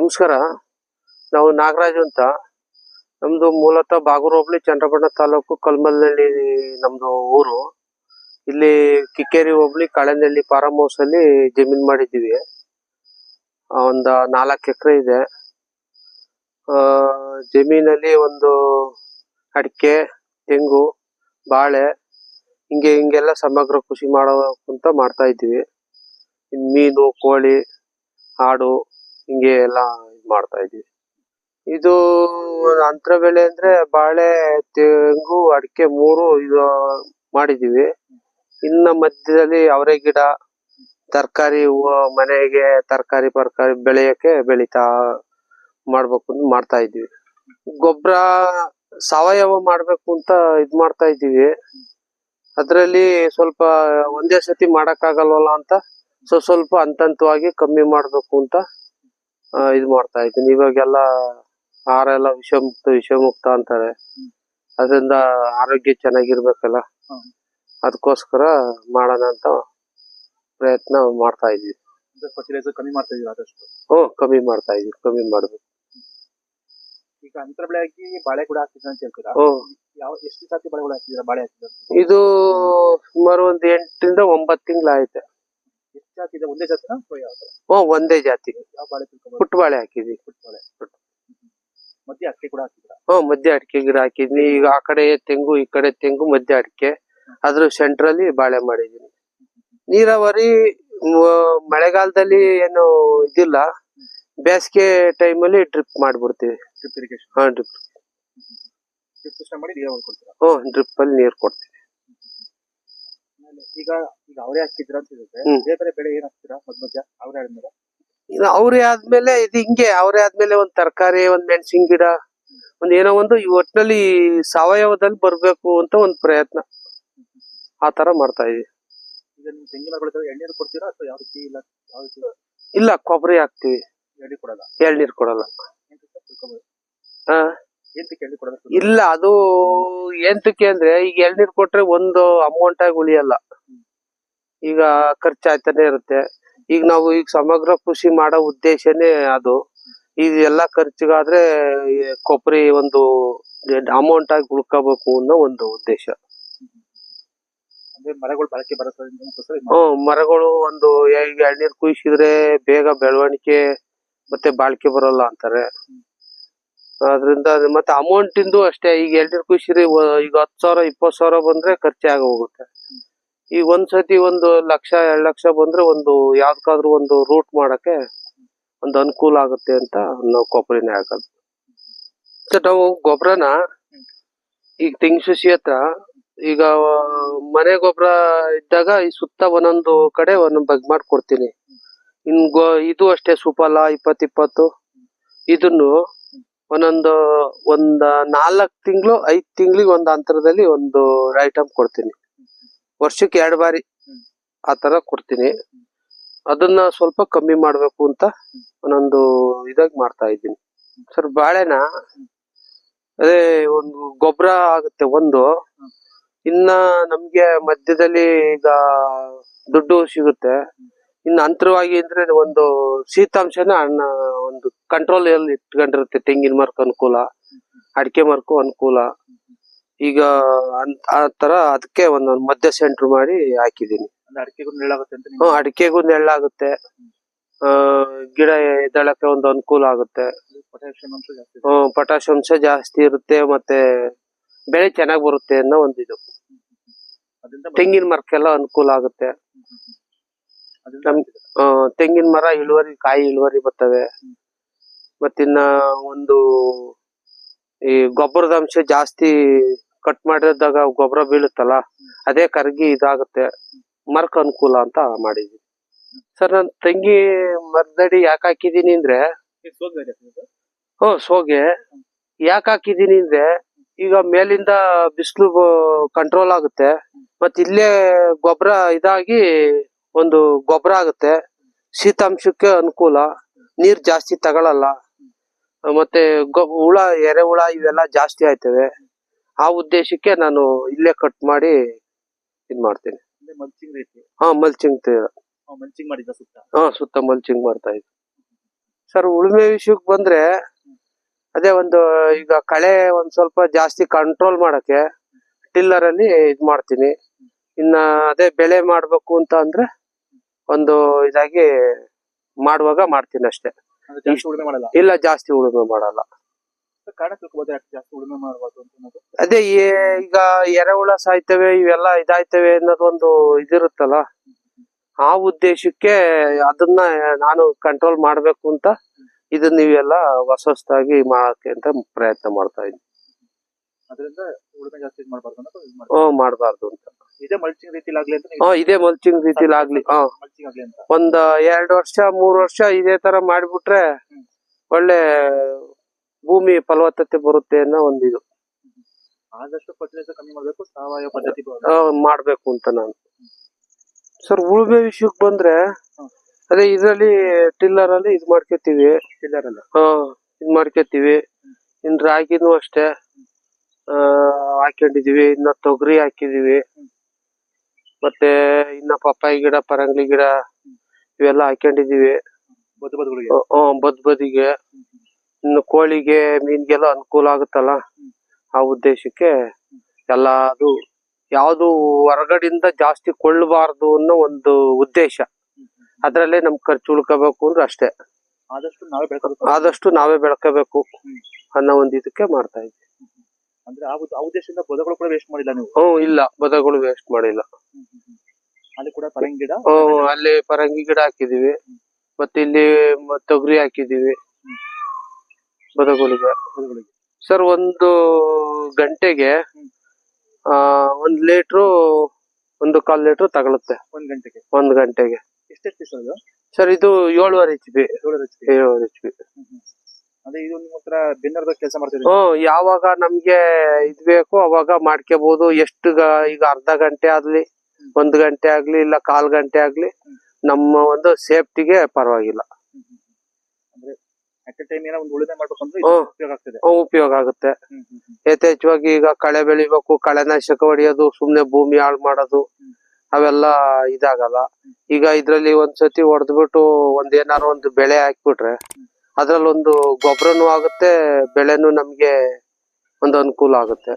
ನಮಸ್ಕಾರ. ನಾವು ನಾಗರಾಜ್ ಅಂತ. ನಮ್ದು ಮೂಲತಃ ಬಾಗೂರು ಹೋಬಳಿ ಚಂದ್ರಬಣ್ಣ ತಾಲೂಕು ಕಲ್ಮಲ್ನಹಳ್ಳಿ ನಮ್ದು ಊರು. ಇಲ್ಲಿ ಕಿಕ್ಕೇರಿ ಹೋಬಳಿ ಕಾಳೆನಹಳ್ಳಿ ಫಾರಂ ಹೌಸ್ ಅಲ್ಲಿ ಜಮೀನ್ ಮಾಡಿದ್ದೀವಿ. ಒಂದ್ ನಾಲ್ಕು ಎಕರೆ ಇದೆ. ಜಮೀನಲ್ಲಿ ಒಂದು ಅಡಿಕೆ, ತೆಂಗು, ಬಾಳೆ, ಹಿಂಗೆ ಹಿಂಗೆಲ್ಲ ಸಮಗ್ರ ಕೃಷಿ ಮಾಡೋ ಮಾಡ್ತಾ ಇದ್ದೀವಿ. ಮೀನು, ಕೋಳಿ, ಆಡು ಹಿಂಗೆ ಎಲ್ಲ ಇದ್ ಮಾಡ್ತಾ ಇದೀವಿ ಇದು ಅಂತರ ಬೆಳೆ ಅಂದ್ರೆ ಬಾಳೆ, ತೆಂಗು, ಅಡಿಕೆ ಮೂರು ಇದು ಮಾಡಿದೀವಿ ಇನ್ನ ಮಧ್ಯದಲ್ಲಿ ಅವರೆ ಗಿಡ, ತರಕಾರಿ ಮನೆಗೆ ತರಕಾರಿ, ಪರಕಾರಿ ಬೆಳೆಯಕ್ಕೆ ಬೆಳಿತಾ ಮಾಡ್ಬೇಕು ಅಂತ ಮಾಡ್ತಾ ಇದೀವಿ ಗೊಬ್ಬರ ಸಾವಯವ ಮಾಡ್ಬೇಕು ಅಂತ ಇದ್ ಮಾಡ್ತಾ ಇದೀವಿ ಅದ್ರಲ್ಲಿ ಸ್ವಲ್ಪ ಒಂದೇ ಸತಿ ಮಾಡಕ್ಕಾಗಲ್ವಲ್ಲ ಅಂತ, ಸ್ವಲ್ಪ ಹಂತ ಹಂತವಾಗಿ ಕಮ್ಮಿ ಮಾಡ್ಬೇಕು ಅಂತ ಆ, ಇದ್ ಮಾಡ್ತಾ ಇದ್ದೀನಿ. ಇವಾಗೆಲ್ಲ ಆಹಾರ ಎಲ್ಲ ವಿಷಮುಕ್ತ ವಿಷಮುಕ್ತ ಅಂತಾರೆ. ಅದರಿಂದ ಆರೋಗ್ಯ ಚೆನ್ನಾಗಿರ್ಬೇಕಲ್ಲ. ಅದಕ್ಕೋಸ್ಕರ ಮಾಡೋಣ ಅಂತ ಪ್ರಯತ್ನ ಮಾಡ್ತಾ ಇದೀವಿ ಫರ್ಟಿಲೈಸರ್ ಕಮ್ಮಿ ಮಾಡ್ತಾ ಇದೀವಿ ಆದಷ್ಟು? ಹ್ಞೂ ಕಮ್ಮಿ ಮಾಡ್ತಾ ಇದೀವಿ ಕಮ್ಮಿ ಮಾಡ್ಬೇಕು. ಈಗ ಅಂತರ ಬೆಳೆ ಹಾಕಿ ಬಾಳೆ ಕೂಡ ಹಾಕ್ತಿದ್ರ ಅಂತ ಹೇಳ್ತೀರಾ? ಹ್ಞೂ ಯಾವ ಎಷ್ಟು ಜಾತಿ ಬೆಳೆಗಳು ಹಾಕ್ತಿದ್ದೀರಾ ಬಾಳೆ ಹಾಕ್ತಿದ್ದೀರಾ ಇದು ಸುಮಾರು ಒಂದ್ ಎಂಟರಿಂದ ಒಂಬತ್ತು ತಿಂಗಳು ಆಯ್ತು. ಎಷ್ಟು ಜಾತಿ ಇದೆ ಒಂದೇ ಜಾತಿನ ಅಥವಾ ಯಾವ ತರ ಹ್ಞೂ ಒಂದೇ ಜಾತಿ. ಯಾವ ಬಾಳೆ ತಿಳ್ಕೊಬೋದು ಹಾಕಿದ್ವಿ. ಪುಟ್ಟ ಬಾಳೆ ಮಧ್ಯೆ ಅಕ್ಕಿ ಕೂಡ ಹಾಕ್ತಿದ್ದೀರಾ ಹ್ಞೂ ಮಧ್ಯ ಅಡಿಕೆ ಗಿಡ ಹಾಕಿದ್ವಿ. ಈಗ ಆ ಕಡೆ ತೆಂಗು ಈ ಕಡೆ ತೆಂಗು ಮಧ್ಯ ಅಡಿಕೆ. ಅದ್ರ ಸೆಂಟ್ರಲ್ಲಿ ಬಾಳೆ ಮಾಡಿದೀನಿ. ನೀರಾವರಿ ಮ- ಮಳೆಗಾಲದಲ್ಲಿ ಏನು ಇದಿಲ್ಲ. ಬೇಸಿಗೆ ಟೈಮಲ್ಲಿ ಡ್ರಿಪ್ ಮಾಡ್ಬಿಡ್ತೀವಿ. ಡ್ರಿಪ್ ಇರಿಗೇಷನ್ ಹಾ ಡ್ರಿಪ್ ಡ್ರಿಪ್ ಸಿಸ್ಟಮ್ ಮಾಡಿ ಕೊಡ್ತೀರಾ? ಹ್ಞೂ ಅಲ್ಲಿ ನೀರ್ ಕೊಡ್ತೀವಿ. ಈಗ ಈಗ ಅವರೇ ಹಾಕಿದ್ರ ಅಂತ ಹೇಳಿದ್ರೆ ಹ್ಮ್. ಬೇರೆ ಬೆಳೆ ಏನ್ ಹಾಕ್ತೀರಾ ಮಧ್ಯ ಮಧ್ಯ ಆದ್ಮೇಲೆ? ಇನ್ನು ಅವ್ರೇ ಆದ್ಮೇಲೆ ಇದು ಹಿಂಗೆ ಅವ್ರೇ ಆದ್ಮೇಲೆ ಒಂದ್ ತರಕಾರಿ ಒಂದ್ ಮೆಣಸಿನ ಗಿಡ ಒಂದ್ ಏನೋ ಒಂದು ಈ ಒಟ್ನಲ್ಲಿ ಸಾವಯವದಲ್ಲಿ ಬರ್ಬೇಕು ಅಂತ ಒಂದ್ ಪ್ರಯತ್ನ. ಆ ತರ ಮಾಡ್ತಾ ಇದೀವಿ ಈಗ ನಿಮ್ ತೆಂಗಿನ ಬೆಳೆದ ಎಳ್ನೀರು ಕೊಡ್ತೀರಾ ಅಥವಾ ಯಾವ ರೀತಿ ಇಲ್ಲ? ಯಾವ ರೀತಿ? ಇಲ್ಲ ಕೊಬ್ಬರಿ ಹಾಕ್ತಿವಿ. ಎಳ್ನೀರು ಕೊಡಲ್ಲ? ಎಳ್ನೀರ್ ಕೊಡಲ್ಲ. ಏನ್ ತಿಳ್ಕೊಬೋದು. ಹಾ ಇಲ್ಲ ಅದು ಎಂತಕ್ಕೆ ಅಂದ್ರೆ ಈಗ ಎಳ್ನೀರ್ ಕೊಟ್ರೆ ಒಂದು ಅಮೌಂಟ್ ಆಗಿ ಉಳಿಯಲ್ಲ. ಈಗ ಖರ್ಚಾಯ್ತಾನೆ ಇರುತ್ತೆ. ಈಗ ನಾವು ಈಗ ಸಮಗ್ರ ಕೃಷಿ ಮಾಡೋ ಉದ್ದೇಶನೇ ಅದು. ಇದೆಲ್ಲ ಖರ್ಚಿಗಾದ್ರೆ ಕೊಬ್ಬರಿ ಒಂದು ಅಮೌಂಟ್ ಆಗಿ ಉಳ್ಕೋಬೇಕು ಅನ್ನೋ ಒಂದು ಉದ್ದೇಶ. ಮರಗಳು ಬಳಕೆ ಹ್ಮ್ ಮರಗಳು ಒಂದು ಈಗ ಎಳ್ನೀರ್ ಕುಯ್ಸಿದ್ರೆ ಬೇಗ ಬೆಳವಣಿಗೆ ಮತ್ತೆ ಬಾಳಿಕೆ ಬರಲ್ಲ ಅಂತಾರೆ. ಅದ್ರಿಂದ ಅದು ಮತ್ತೆ ಅಮೌಂಟ್ ಇಂದು ಅಷ್ಟೇ. ಈಗ ಎಲ್ರಿಗೂ ಒ- ಈಗ ಹತ್ತು ಸಾವಿರ, ಇಪ್ಪತ್ತು ಸಾವಿರ ಬಂದ್ರೆ ಖರ್ಚೆ ಆಗ ಹೋಗುತ್ತೆ ಈಗ ಒಂದ್ಸತಿ ಒಂದು ಲಕ್ಷ, ಎರಡು ಲಕ್ಷ ಬಂದ್ರೆ ಒಂದು ಯಾವ್ದಕ್ಕಾದ್ರೂ ಒಂದು ರೂಟ್ ಮಾಡಕ್ಕೆ ಒಂದು ಅನುಕೂಲ ಆಗುತ್ತೆ ಅಂತ ನಾವು ಕೊಬ್ಬರಿನೇ ಹಾಕೋದು. ನಾವು ಗೊಬ್ಬರನ ಈಗ ತೆಂಗು ಸಸಿ ಹತ್ರ ಈಗ, ಮನೆ ಗೊಬ್ಬರ ಇದ್ದಾಗ ಈ ಸುತ್ತ ಒಂದೊಂದು ಕಡೆ ಒಂದೊಂದು ಬಗ್ ಮಾಡ್ಕೊಡ್ತೀನಿ. ಇನ್ ಗೋ, ಇದು ಅಷ್ಟೇ ಸುಫಲ ಇಪ್ಪತ್ತು ಇಪ್ಪತ್ತು. ಇದನ್ನು ಒಂದೊಂದು ಒಂದ್ ನಾಲ್ಕ್ ತಿಂಗಳು, ಐದ್ ತಿಂಗಳಿಗೆ ಒಂದ್ ಅಂತರದಲ್ಲಿ ಒಂದು ಐಟಮ್ ಕೊಡ್ತೀನಿ. ವರ್ಷಕ್ಕೆ ಎರಡು ಬಾರಿ ಆ ತರ ಕೊಡ್ತೀನಿ. ಅದನ್ನ ಸ್ವಲ್ಪ ಕಮ್ಮಿ ಮಾಡ್ಬೇಕು ಅಂತ ಒಂದೊಂದು ಇದಾಗಿ ಮಾಡ್ತಾ ಇದ್ದೀನಿ. ಸರ್, ಬಾಳೆನ ಅದೇ ಒಂದು ಗೊಬ್ಬರ ಆಗುತ್ತೆ ಒಂದು. ಇನ್ನ ನಮ್ಗೆ ಮಧ್ಯದಲ್ಲಿ ಈಗ ದುಡ್ಡು ಸಿಗುತ್ತೆ. ಇನ್ನು ಅಂತರವಾಗಿ ಅಂದ್ರೆ ಒಂದು ಶೀತಾಂಶನ ಅನ್ನ ಒಂದು ಕಂಟ್ರೋಲ್ ಅಲ್ಲಿ ಇಟ್ಕೊಂಡಿರುತ್ತೆ. ತೆಂಗಿನ ಮರಕ್ಕೆ ಅನುಕೂಲ ಅಡಿಕೆ ಮರಕ್ಕೂ ಅನುಕೂಲ. ಈಗ ಆ ತರ ಅದಕ್ಕೆ ಒಂದೊಂದು ಮಧ್ಯ ಸೆಂಟ್ರ್ ಮಾಡಿ ಹಾಕಿದೀನಿ ಅಡಿಕೆಗೂ ನೆಳ್ಳಾಗುತ್ತೆ ಅಂತ ಹ್ಮ್ ಅಡಿಕೆಗೂ ನೆಳ್ಳಾಗುತ್ತೆ ಆ ಗಿಡ ಎದ್ದಳಕ್ಕೆ ಒಂದು ಅನುಕೂಲ ಆಗುತ್ತೆ. ಪೊಟ್ಯಾಷಿಯಂ ಅಂಶ ಜಾಸ್ತಿ ಇದೆ. ಹ್ಮ್ ಪೊಟ್ಯಾಶ್ ಅಂಶ ಜಾಸ್ತಿ ಇರುತ್ತೆ ಮತ್ತೆ ಬೆಳೆ ಚೆನ್ನಾಗ್ ಬರುತ್ತೆ ಅನ್ನೋ ಒಂದಿದು ತೆಂಗಿನ ಮರಕ್ಕೆಲ್ಲ ಅನುಕೂಲ ಆಗುತ್ತೆ. ತೆಂಗಿನ ಮರ ಇಳುವರಿ ಕಾಯಿ ಇಳುವರಿ ಬರ್ತವೆ. ಮತ್ತಿನ್ನ ಒಂದು ಈ ಗೊಬ್ಬರದ ಅಂಶ ಜಾಸ್ತಿ ಕಟ್ ಮಾಡಿದಾಗ ಗೊಬ್ಬರ ಬೀಳುತ್ತಲ್ಲ ಅದೇ ಕರಗಿ ಇದಾಗುತ್ತೆ. ಮರಕ್ ಅನುಕೂಲ ಅಂತ ಮಾಡಿದ್ವಿ ಸರ್ ನನ್ನ ತಂಗಿ ಮರದಡಿ ಯಾಕೆ ಹಾಕಿದೀನಿ ಅಂದ್ರೆ ಹೋ ಸೋಗೆ. ಯಾಕೆ ಹಾಕಿದೀನಿ ಅಂದ್ರೆ ಈಗ ಮೇಲಿಂದ ಬಿಸಿಲು ಕಂಟ್ರೋಲ್ ಆಗುತ್ತೆ. ಮತ್ ಇಲ್ಲೇ ಗೊಬ್ಬರ ಇದಾಗಿ ಒಂದು ಗೊಬ್ಬರ ಆಗುತ್ತೆ. ಶೀತಾಂಶಕ್ಕೆ ಅನುಕೂಲ. ನೀರ್ ಜಾಸ್ತಿ ತಗೊಳಲ್ಲ. ಮತ್ತೆ ಹುಳ ಎರೆಹುಳ ಇವೆಲ್ಲ ಜಾಸ್ತಿ ಆಯ್ತವೆ. ಆ ಉದ್ದೇಶಕ್ಕೆ ನಾನು ಇಲ್ಲೇ ಕಟ್ ಮಾಡಿ ಇದ್ ಮಾಡ್ತೀನಿ. ಮಲ್ಚಿಂಗ್ ರೀತಿ ಹಾ ಮಲ್ಚಿಂಗ್ ಮಲ್ಚಿಂಗ್ ಮಾಡಿದ್ದ ಸುತ್ತ. ಹಾ ಸುತ್ತ ಮಲ್ಚಿಂಗ್ ಮಾಡ್ತಾ ಇದ್ದೆ. ಸರ್ ಉಳುಮೆ ವಿಷಯಕ್ಕೆ ಬಂದ್ರೆ ಅದೇ ಒಂದು ಈಗ ಕಳೆ ಒಂದ್ ಸ್ವಲ್ಪ ಜಾಸ್ತಿ ಕಂಟ್ರೋಲ್ ಮಾಡಕ್ಕೆ ಟಿಲ್ಲರ್ ಅಲ್ಲಿ ಇದ್ ಮಾಡ್ತೀನಿ. ಇನ್ನ ಅದೇ ಬೆಳೆ ಮಾಡ್ಬೇಕು ಅಂತ ಅಂದ್ರೆ ಒಂದು ಇದಾಗಿ ಮಾಡುವಾಗ ಮಾಡ್ತೀನಿ ಅಷ್ಟೇ. ಜಾಸ್ತಿ ಉಳುಮೆ ಮಾಡಲ್ಲ? ಇಲ್ಲ ಜಾಸ್ತಿ ಉಳುಮೆ ಮಾಡಲ್ಲ. ಕಾರಣ ಜಾಸ್ತಿ ಉಳುಮೆ ಮಾಡಬಾರ್ದು ಅಂತ ಅನ್ನೋದು? ಅದೇ ಏ- ಈಗ ಎರೆಹುಳ ಸಾಯ್ತವೆ ಇವೆಲ್ಲ ಇದಾಯ್ತವೆ ಅನ್ನೋದು ಒಂದು ಇದಿರುತ್ತಲ್ಲ? ಆ ಉದ್ದೇಶಕ್ಕೆ ಅದನ್ನ ನಾನು ಕಂಟ್ರೋಲ್ ಮಾಡ್ಬೇಕು ಅಂತ ಇದನ್ನ ನೀವೆಲ್ಲ ಹೊಸ ಹೊಸದಾಗಿ ಮಾಡಕ್ಕೆ ಅಂತ ಪ್ರಯತ್ನ ಮಾಡ್ತಾ ಇದ್ದೀನಿ. ಅದರಿಂದ ಉಳುಮೆ ಜಾಸ್ತಿ ಇದ್ ಮಾಡಬಾರ್ದು ಅನ್ನೋದು ಇದು ಮಾಡ್ಬೋದು ಹ್ಮ್ ಮಾಡ್ಬಾರ್ದು ಅಂತ. ಇದೇ ಮಲ್ಚಿಂಗ್ ರೀತಿಲಿ ಆಗ್ಲಿ ಅಂತ ಹ್ಮ್ ಇದೇ ಮಲ್ಚಿಂಗ್ ರೀತಿಲಿ ಆಗ್ಲಿ ಹಾ ಮಲ್ಚಿಂಗ್ ಆಗ್ಲಿ ಅಂತ. ಒಂದ್ ಎರಡ್ ವರ್ಷ ಮೂರ್ ವರ್ಷ ಇದೇ ತರ ಮಾಡ್ಬಿಟ್ರೆ ಒಳ್ಳೆ ಭೂಮಿ ಫಲವತ್ತತೆ ಬರುತ್ತೆ ಅನ್ನೋ ಒಂದ್ ಇದು. ಆದಷ್ಟು ಫರ್ಟಿಲೈಸರ್ ಕಮ್ಮಿ ಮಾಡಬೇಕು ಸಾವಯವ ಪದ್ಧತಿ ಮಾಡ್ಬೇಕು ಅಂತ ನಾನು. ಸರ್ ಉಳುಮೆ ವಿಷಯಕ್ಕೆ ಬಂದ್ರೆ ಅದೇ ಇದ್ರಲ್ಲಿ ಟಿಲ್ಲರ್ ಅಲ್ಲಿ ಇದ್ ಮಾಡ್ಕೋತೀವಿ. ಟಿಲ್ಲರ್ ಅಲ್ಲ. ಹಾ ಇದ್ ಮಾಡ್ಕೋತೀವಿ. ಇನ್ ರಾಗಿನೂ ಅಷ್ಟೇ. ಹಾಕೊಂಡಿದೀವಿ ಇನ್ನ ತೊಗರಿ ಹಾಕಿದೀವಿ. ಮತ್ತೆ ಇನ್ನ ಪಪ್ಪಾಯಿ ಗಿಡ ಪರಂಗಿ ಗಿಡ ಇವೆಲ್ಲ ಹಾಕೊಂಡಿದೀವಿ ಬದು ಬದಿಗೆ. ಇನ್ನು ಕೋಳಿಗೆ ಮೀನ್ಗೆಲ್ಲ ಅನುಕೂಲ ಆಗುತ್ತಲ್ಲ? ಆ ಉದ್ದೇಶಕ್ಕೆ ಎಲ್ಲ ಅದು ಯಾವುದು ಹೊರಗಡೆಯಿಂದ ಜಾಸ್ತಿ ಕೊಳ್ಳಬಾರ್ದು ಅನ್ನೋ ಒಂದು ಉದ್ದೇಶ. ಅದ್ರಲ್ಲೇ ನಮ್ ಖರ್ಚು ಉಳ್ಕೋಬೇಕು ಅಂದ್ರೆ ಅಷ್ಟೇ. ಆದಷ್ಟು ನಾವೇ ಬೆಳ್ಕೋಬೇಕು. ಆದಷ್ಟು ನಾವೇ ಬೆಳ್ಕೋಬೇಕು ಅನ್ನೋ ಒಂದು ಇದಕ್ಕೆ ಮಾಡ್ತಾ ಇದ್ವಿ ಅಂದ್ರೆ ಆ ಆ ಉದ್ದೇಶದಿಂದ ಬದಗಳು ಕೂಡ ವೇಸ್ಟ್ ಮಾಡಿಲ್ಲ ನೀವು? ಓ ಇಲ್ಲ. ಬದಗಳು ವೇಸ್ಟ್ ಮಾಡಿಲ್ಲ. ಅಲ್ಲಿ ಕೂಡ ಪರಂಗಿ ಗಿಡ? ಓ ಅಲ್ಲಿ ಪರಂಗಿ ಗಿಡ ಹಾಕಿದೀವಿ. ಮತ್ತೆ ಇಲ್ಲಿ ಮ- ತೊಗರಿ ಹಾಕಿದೀವಿ. ಬದಗಳಿಗೆ ಸರ್ ಒಂದು ಗಂಟೆಗೆ ಆ ಒಂದ್ ಲೀಟ್ರು ಒಂದು ಕಾಲ್ ಲೀಟ್ರು ತಗೊಳುತ್ತೆ ಒಂದ್ ಗಂಟೆಗೆ? ಒಂದ್ ಗಂಟೆಗೆ. ಎಷ್ಟೆಷ್ಟು ಪೀಸ್ ಅದು? ಸರ್ ಇದು ಏಳುವರೆ ಎಚ್ ಬಿ ಏಳು ಎಚ್ ಪಿ ಏಳುವರೆ ಎಚ್ ಬಿ ಅದೇ ಇದು ನಿಮ್ಮ ಹತ್ರ ಬೆನ್ನರ್ದ ಕೆಲಸ ಮಾಡ್ತಿದ್ರು ಹ್ಮ್ ಯಾವಾಗ ನಮ್ಗೆ ಇದ್ ಬೇಕು ಅವಾಗ ಮಾಡ್ಕೋಬಹುದು ಎಷ್ಟು ಗ- ಈಗ ಅರ್ಧ ಗಂಟೆ ಆಗ್ಲಿ ಒಂದ್ ಗಂಟೆ ಆಗ್ಲಿ ಇಲ್ಲ ಕಾಲ್ ಗಂಟೆ ಆಗ್ಲಿ ನಮ್ಮ ಒಂದು ಸೇಫ್ಟಿಗೆ ಪರವಾಗಿಲ್ಲ. ಅಟ್ ಟೈಮ್ ಏನೋ ಒಂದು ಉಳುಮೆ ಮಾಡ್ಬೇಕಂದ್ರೆ ಇದು ಹ್ಮ್. ಉಪಯೋಗ ಆಗ್ತಿದೆ. ಉಪಯೋಗ ಆಗುತ್ತೆ. ಯಥೇಚ್ಛವಾಗಿ ಈಗ ಕಳೆ ಬೆಳಿಬೇಕು ಕಳೆನಾಶಕ ಹೊಡಿಯೋದು ಸುಮ್ನೆ ಭೂಮಿ ಹಾಳು ಮಾಡೋದು ಅವೆಲ್ಲ ಇದಾಗಲ್ಲ. ಈಗ ಇದ್ರಲ್ಲಿ ಒಂದ್ಸತಿ ಹೊಡೆದ್ಬಿಟ್ಟು ಒಂದ್ ಏನಾರು ಒಂದು ಬೆಳೆ ಹಾಕ್ಬಿಟ್ರೆ ಅದ್ರಲ್ಲಿ ಒಂದು ಗೊಬ್ಬರನು ಆಗುತ್ತೆ ಬೆಳೆನು ನಮಗೆ ಒಂದು ಅನುಕೂಲ ಆಗುತ್ತೆ.